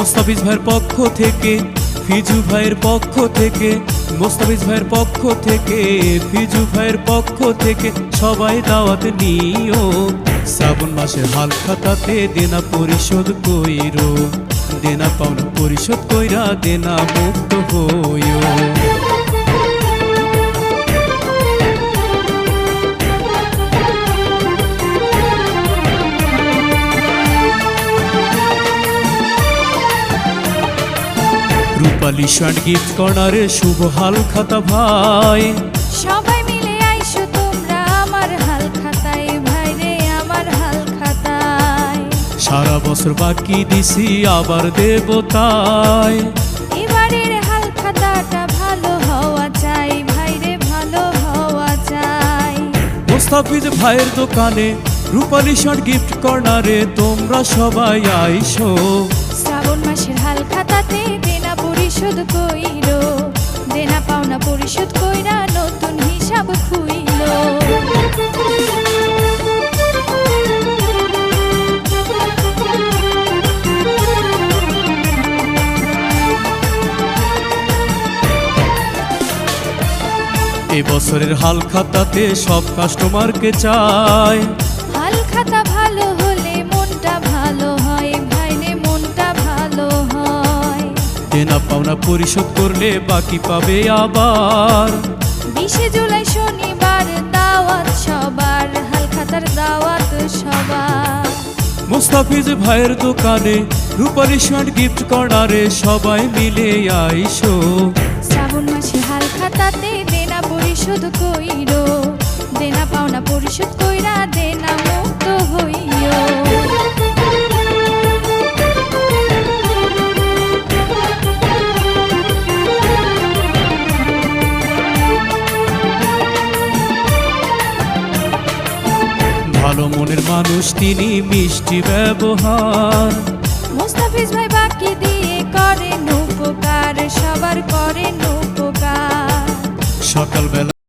মোস্তাফিজ ভাইয়ের পক্ষ থেকে ফিজু ভাইয়ের পক্ষ থেকে মোস্তাফিজ ভাইয়ের পক্ষ থেকে ফিজু ভাইয়ের পক্ষ থেকে সবাই দাওয়াত নিও। শ্রাবণ মাসে হাল খাতাতে দেনা পরিশোধ কইরো, দেনা পাওনা পরিশোধ কইরা দেনা মুক্ত হইও। রূপালী শার্ট গিফট কর্নারে শুভ হাল খাতা ভাই। সবাই মিলে আইসো তোমরা আমার হাল খাতায় ভাইরে আমার হাল খাতায়। সারা বছর বাকি দিছি আবার দেব তাই এবারের হাল খাতাটা ভালো হওয়া চাই ভাইরে ভালো হওয়া চাই। মোস্তাফিজ ভাইয়ের দোকানে রূপালী শার্ট গিফট কর্নারে তোমরা সবাই আইসো। শ্রাবণ মাসের হাল খাতাতে পরিশোধ কইরো দেনা পাওনা পরিশোধ কইরা নতুন হিসাব খুইলো। এ বছরের হাল খাতাতে সব কাস্টমারকে চাই দেনা পাওনা পরিশোধ করলে বাকি পাবে আবার। বিশে জুলাই শনিবার দাওয়াত সবার হাল খাতার দাওয়াত সবার। মুস্তাফিজ ভাইয়ের দোকানে রূপালী শার্ট গিফট কর্নারে সবাই মিলে আইসো। শ্রাবণ মাসে হাল খাতাতে দেনা পরিশোধ কইরো দেনা পাওনা পরিশোধ কইরা মনের মানুষ তিনি মিষ্টি ব্যবহার। মুস্তাফিজ ভাই বাকি দিয়ে করেন উপকার সবার করেন উপকার। সকালবেলা